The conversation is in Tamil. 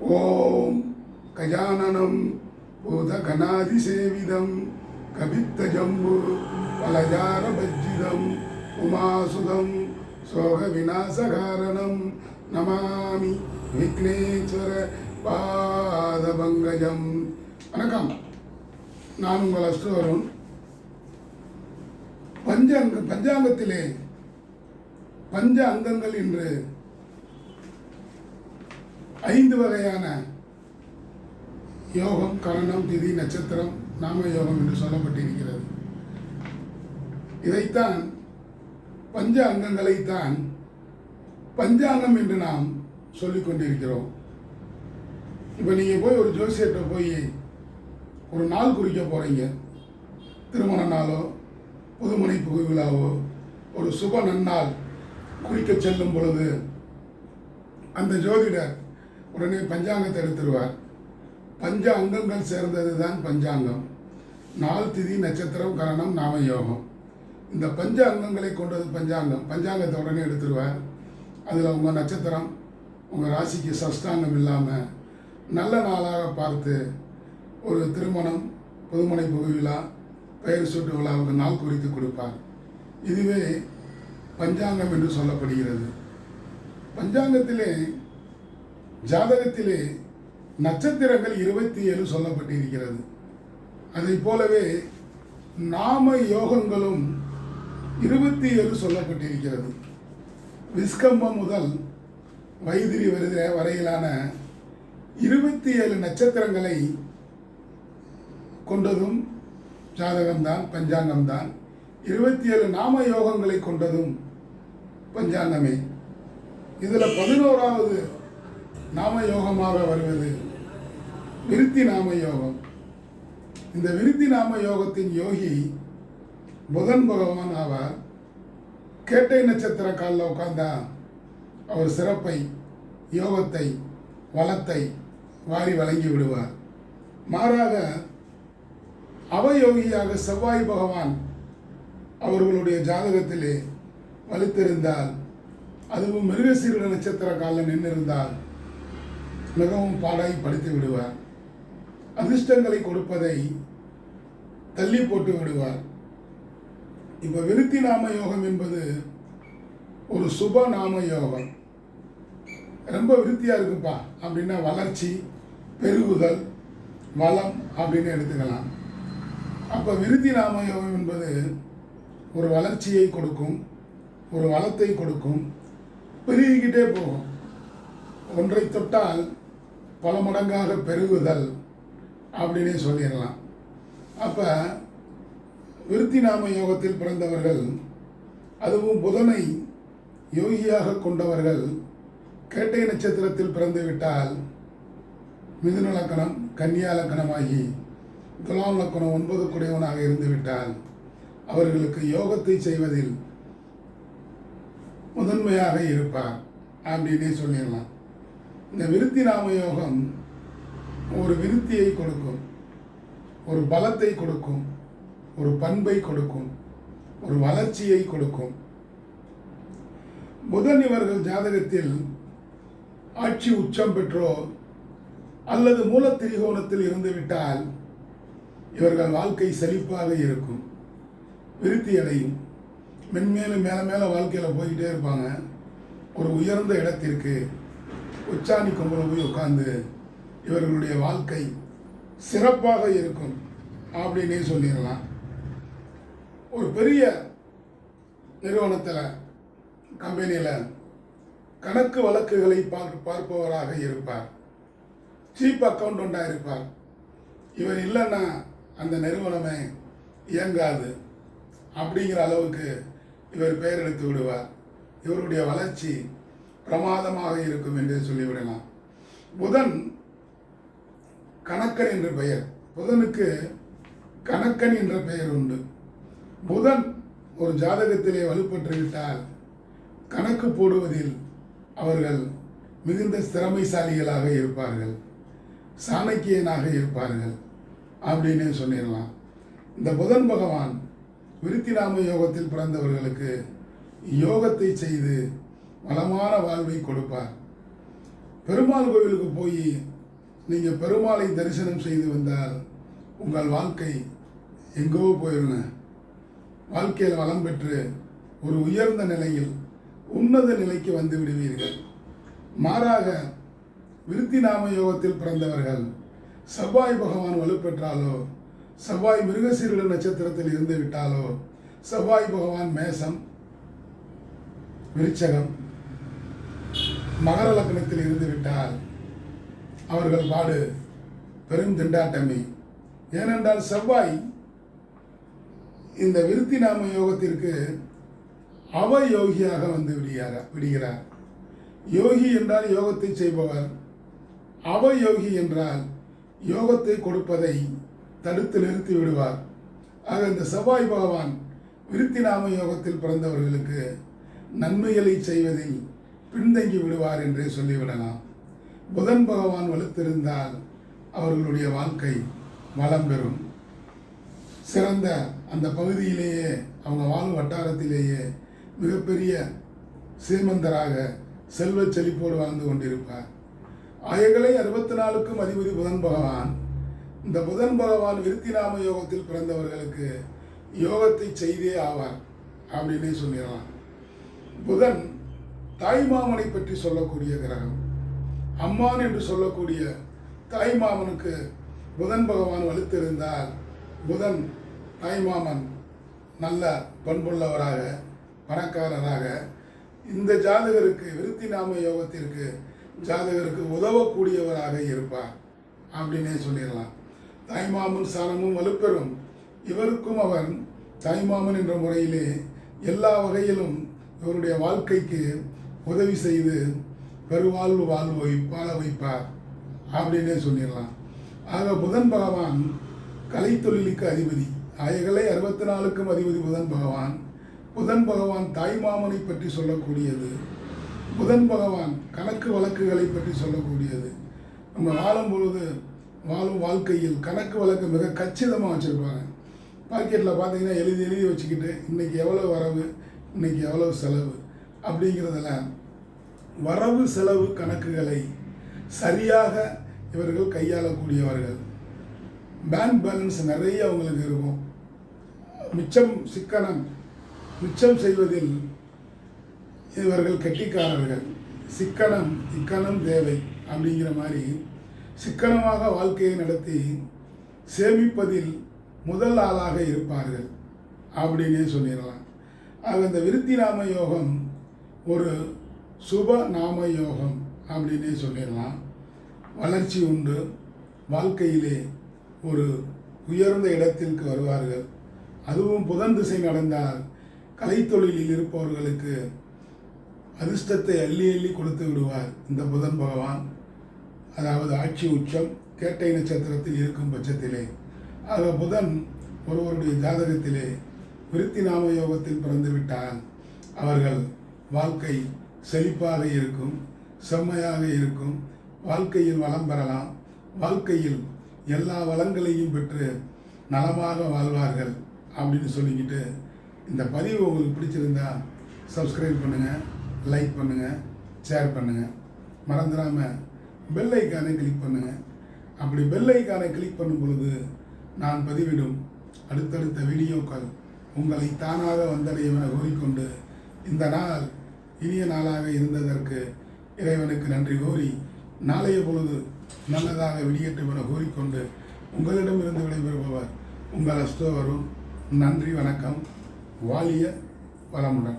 ஓம் கஜானனம் பூதகணாதிசேவிதம் கபித்தஜம்பு பலஜாரபஜ்ஜிதம் உமாசுதம் சோக விநாசகாரணம் நமாமி விக்னேஸ்வர பாதபங்கஜம். வணக்கம். நான் உங்கள் அஸ்வருண் பஞ்சாங்க பஞ்சாங்கத்திலே பஞ்ச அங்கங்கள் என்று ஐந்து வகையான யோகம் கரணம் திதி நட்சத்திரம் நாம யோகம் என்று சொல்லப்பட்டிருக்கிறது. இதைத்தான் பஞ்ச அங்கங்களைத்தான் பஞ்சாங்கம் என்று நாம் சொல்லிக்கொண்டிருக்கிறோம் இப்போ நீங்கள் போய் ஒரு ஜோசியர்கிட்ட போய் ஒரு நாள் குறிக்க போகிறீங்க திருமண நாளோ புதுமனை புகு விழாவோ ஒரு சுப நன்னாள் குறிக்க செல்லும் பொழுது அந்த ஜோதிடர் உடனே பஞ்சாங்கத்தை எடுத்துருவார். பஞ்ச அங்கங்கள் சேர்ந்தது தான் பஞ்சாங்கம். நாள் திதி நட்சத்திரம் கரணம் நாம யோகம். இந்த பஞ்ச அங்கங்களை கொண்டது பஞ்சாங்கம். பஞ்சாங்கத்தை உடனே எடுத்துருவார். அதில் உங்கள் நட்சத்திரம் உங்கள் ராசிக்கு சஷ்டாங்கம் இல்லாமல் நல்ல நாளாக பார்த்து ஒரு திருமணம் புதுமனை புகு விழா பெயர் சூட்டு விழாவுக்கு நாள் குறித்து கொடுப்பார். இதுவே பஞ்சாங்கம் என்று சொல்லப்படுகிறது. பஞ்சாங்கத்திலே ஜாதகத்திலே நட்சத்திரங்கள் இருபத்தி ஏழு சொல்லப்பட்டிருக்கிறது. அதை போலவே நாம யோகங்களும் இருபத்தி ஏழு சொல்லப்பட்டிருக்கிறது. விஸ்கம்பம் முதல் வைதிரி வருகிற வரையிலான இருபத்தி ஏழு நட்சத்திரங்களை கொண்டதும் ஜாதகம்தான் பஞ்சாங்கம்தான். இருபத்தி ஏழு நாம யோகங்களை கொண்டதும் பஞ்சாங்கமே. இதில் பதினோராவது நாம யோகமாக வருவது. விருத்தி நாம யோகம் இந்த விருத்தி நாம யோகத்தின் யோகி புதன் பகவான் ஆவார். கேட்டை நட்சத்திர காலில் உட்கார்ந்தா அவர் சிறப்பை யோகத்தை வளத்தை வாரி வழங்கி விடுவார். மாறாக அவயோகியாக செவ்வாய் பகவான் அவர்களுடைய ஜாதகத்திலே வலுத்திருந்தால் அதுவும் மிருகசீரட நட்சத்திர காலில் நின்றிருந்தால் மிகவும் பாடாய் படித்து விடுவார். அதிர்ஷ்டங்களை கொடுப்பதை தள்ளி போட்டு விடுவார். இப்போ விருத்தி நாம யோகம் என்பது ஒரு சுப நாம யோகம். ரொம்ப விருத்தியாக இருக்குப்பா அப்படின்னா வளர்ச்சி பெருகுதல் வளம் அப்படின்னு எடுத்துக்கலாம். அப்போ விருத்தி நாம யோகம் என்பது ஒரு வளர்ச்சியை கொடுக்கும் ஒரு வளத்தை கொடுக்கும் பெருகிக்கிட்டே போகும். ஒன்றை தொட்டால் பல மடங்காக பெருகுதல் அப்படின்னே சொல்லிடலாம். அப்போ விருத்தி நாம யோகத்தில் பிறந்தவர்கள் அதுவும் புதனை யோகியாக கொண்டவர்கள் கேட்டை நட்சத்திரத்தில் பிறந்துவிட்டால் மிதுன லக்கணம் கன்னியா லக்கணமாகி துலாம் லக்கணம் ஒன்பது குடையவனாக இருந்துவிட்டால் அவர்களுக்கு யோகத்தை செய்வதில் முதன்மையாக இருப்பார் அப்படின்னே சொல்லிடலாம். இந்த விருத்தி நாம யோகம் ஒரு விருத்தியை கொடுக்கும் ஒரு பலத்தை கொடுக்கும் ஒரு பண்பை கொடுக்கும் ஒரு வளர்ச்சியை கொடுக்கும். புதன் இவர்கள் ஜாதகத்தில் ஆட்சி உச்சம் பெற்றோ அல்லது மூலத்திரிகோணத்தில் திரிகோணத்தில் இருந்துவிட்டால் இவர்கள் வாழ்க்கை செழிப்பாக இருக்கும். விருத்தி அடையும். மென்மேலும் மேலே மேலே வாழ்க்கையில் போய்கிட்டே இருப்பாங்க. ஒரு உயர்ந்த இடத்திற்கு உச்சாணி கொம்பில் போய் உட்காந்து இவர்களுடைய வாழ்க்கை சிறப்பாக இருக்கும் அப்படின்னே சொல்லிடலாம். ஒரு பெரிய நிறுவனத்தில் கம்பெனியில் கணக்கு வழக்குகளை பார்க்க பார்ப்பவராக இருப்பார். சீப் அக்கௌண்டண்ட்டாக இருப்பார். இவர் இல்லைன்னா அந்த நிறுவனமே இயங்காது அப்படிங்கிற அளவுக்கு இவர் பெயர் எடுத்து விடுவார். இவருடைய வளர்ச்சி பிரமாதமாக இருக்கும் என்று சொல்லிவிடலாம். புதன் கணக்கன் என்ற பெயர். புதனுக்கு கணக்கன் என்ற பெயர் உண்டு. புதன் ஒரு ஜாதகத்திலே வலுப்பற்றுவிட்டால் கணக்கு போடுவதில் அவர்கள் மிகுந்த திறமைசாலிகளாக இருப்பார்கள். சாணக்கியனாக இருப்பார்கள் அப்படின்னு சொல்லிடலாம். இந்த புதன் பகவான் விருத்திராம யோகத்தில் பிறந்தவர்களுக்கு யோகத்தை செய்து வளமான வாழ்வை கொடுப்பார். பெருமாள் கோவிலுக்கு போய் நீங்கள் பெருமாளை தரிசனம் செய்து வந்தால் உங்கள் வாழ்க்கை எங்கோ போயிருங்க. வாழ்க்கையில் வளம் பெற்று ஒரு உயர்ந்த நிலையில் உன்னத நிலைக்கு வந்து விடுவீர்கள். மாறாக விருத்தி நாம யோகத்தில் பிறந்தவர்கள் செவ்வாய் பகவான் வலுப்பெற்றாலோ செவ்வாய் மிருகசீரட நட்சத்திரத்தில் இருந்து விட்டாலோ செவ்வாய் பகவான் மேசம் விருச்சகம் மகர லக்னத்தில் இருந்து விட்டால் அவர்கள் பாடு பெரும் திண்டாட்டமே. ஏனென்றால் செவ்வாய் இந்த விருத்தி நாம யோகத்திற்கு அவ யோகியாக வந்து விடுகிறார் விடுகிறார். யோகி என்றால் யோகத்தை செய்பவர். அவ யோகி என்றால் யோகத்தை கொடுப்பதை தடுத்து நிறுத்தி விடுவார். ஆக இந்த செவ்வாய் பகவான் விருத்தி நாம யோகத்தில் பிறந்தவர்களுக்கு நன்மைகளை செய்வதில் பின்தங்கி விடுவார் என்றே சொல்லிவிடலாம். புதன் பகவான் வலுத்திருந்தால் அவர்களுடைய வாழ்க்கை வளம் பெறும். சிறந்த அந்த பகுதியிலேயே அவங்க வாழும் வட்டாரத்திலேயே மிகப்பெரிய சீமந்தராக செல்வ செழிப்போடு வாழ்ந்து கொண்டிருப்பார். ஆயகளை அறுபத்தி நாலுக்கும் அதிபதி புதன் பகவான். இந்த புதன் பகவான் விருத்திநாம யோகத்தில் பிறந்தவர்களுக்கு யோகத்தை செய்தே ஆவார் அப்படின்னே சொல்லிடலாம். புதன் தாய்மாமனை பற்றி சொல்லக்கூடிய கிரகம். அம்மான் என்று சொல்லக்கூடிய தாய்மாமனுக்கு புதன் பகவான் வலுத்திருந்தால் புதன் தாய்மாமன் நல்ல பண்புள்ளவராக பணக்காரராக இந்த ஜாதகருக்கு விருத்தி நாம யோகத்திற்கு ஜாதகருக்கு உதவக்கூடியவராக இருப்பார் அப்படின்னே சொல்லிடலாம். தாய்மாமன் சாரமும் வலுப்பெறும். இவருக்கும் அவர் தாய்மாமன் என்ற முறையிலே எல்லா வகையிலும் இவருடைய வாழ்க்கைக்கு உதவி செய்து பெருவாழ்வு வாழ்வு வை வாழ வைப்பார் அப்படின்னே சொல்லிடலாம். ஆக புதன் பகவான் கலைத்தொழிலுக்கு அதிபதி. ஆயகளை அறுபத்தி நாலுக்கும் அதிபதி புதன் பகவான். புதன் பகவான் தாய்மாமனை பற்றி சொல்லக்கூடியது. புதன் பகவான் கணக்கு வழக்குகளை பற்றி சொல்லக்கூடியது. நம்ம வாழும் பொழுது வாழும் வாழ்க்கையில் கணக்கு வழக்கு மிக கச்சிதமாக வச்சுருப்பாங்க. பாக்கெட்டில் பார்த்தீங்கன்னா எழுதி எழுதி வச்சுக்கிட்டு இன்றைக்கி எவ்வளோ வரவு? இன்றைக்கி எவ்வளோ செலவு? அப்படிங்கிறதெல்லாம் வரவு செலவு கணக்குகளை சரியாக இவர்கள் கையாளக்கூடியவர்கள். பேங்க் பேலன்ஸ் நிறைய அவங்களுக்கு இருக்கும். மிச்சம் சிக்கனம் மிச்சம் செய்வதில் இவர்கள் கெட்டிக்காரர்கள். சிக்கனம் இக்கணம் தேவை அப்படிங்கிற மாதிரி சிக்கனமாக வாழ்க்கையை நடத்தி சேமிப்பதில் முதல் ஆளாக இருப்பார்கள் அப்படின்னே சொல்லிடலாம். ஆக இந்த விருத்தி நாம யோகம் ஒரு சுப நாம யோகம் அப்படின்னே சொல்லிடலாம். வளர்ச்சி உண்டு. வாழ்க்கையிலே ஒரு உயர்ந்த இடத்திற்கு வருவார்கள். அதுவும் புதன் திசை நடந்தால் கலைத்தொழிலில் இருப்பவர்களுக்கு அதிர்ஷ்டத்தை அள்ளி அள்ளி கொடுத்து விடுவார் இந்த புதன் பகவான். அதாவது ஆட்சி உச்சம் கேட்டை நட்சத்திரத்தில் இருக்கும் பட்சத்திலே. ஆக புதன் ஒருவருடைய ஜாதகத்திலே விருத்தி நாம யோகத்தில் பிறந்துவிட்டால் அவர்கள் வாழ்க்கை செழிப்பாக இருக்கும் செம்மையாக இருக்கும் வாழ்க்கையில் வளம் பெறலாம். வாழ்க்கையில் எல்லா வளங்களையும் பெற்று நலமாக வாழ்வார்கள் அப்படின்னு சொல்லிக்கிட்டு இந்த பதிவு உங்களுக்கு பிடிச்சிருந்தா சப்ஸ்கிரைப் பண்ணுங்கள் லைக் பண்ணுங்கள் ஷேர் பண்ணுங்கள் மறந்துடாமல் பெல் ஐக்கானை கிளிக் பண்ணுங்கள் அப்படி பெல் ஐக்கானை கிளிக் பண்ணும் பொழுது நான் பதிவிடும் அடுத்தடுத்த வீடியோக்கள் உங்களை தானாக வந்தடையும் என கூறிக்கொண்டு இந்த நாள் இனிய நாளாக இருந்ததற்கு இறைவனுக்கு நன்றி கூறி நாளைய பொழுது நல்லதாக விடியட்டும் என கூறிக்கொண்டு உங்களிடமிருந்து விடைபெறுபவர் உங்கள் அஸ்தோவரும் நன்றி வணக்கம் வாலிய வளமுடன்.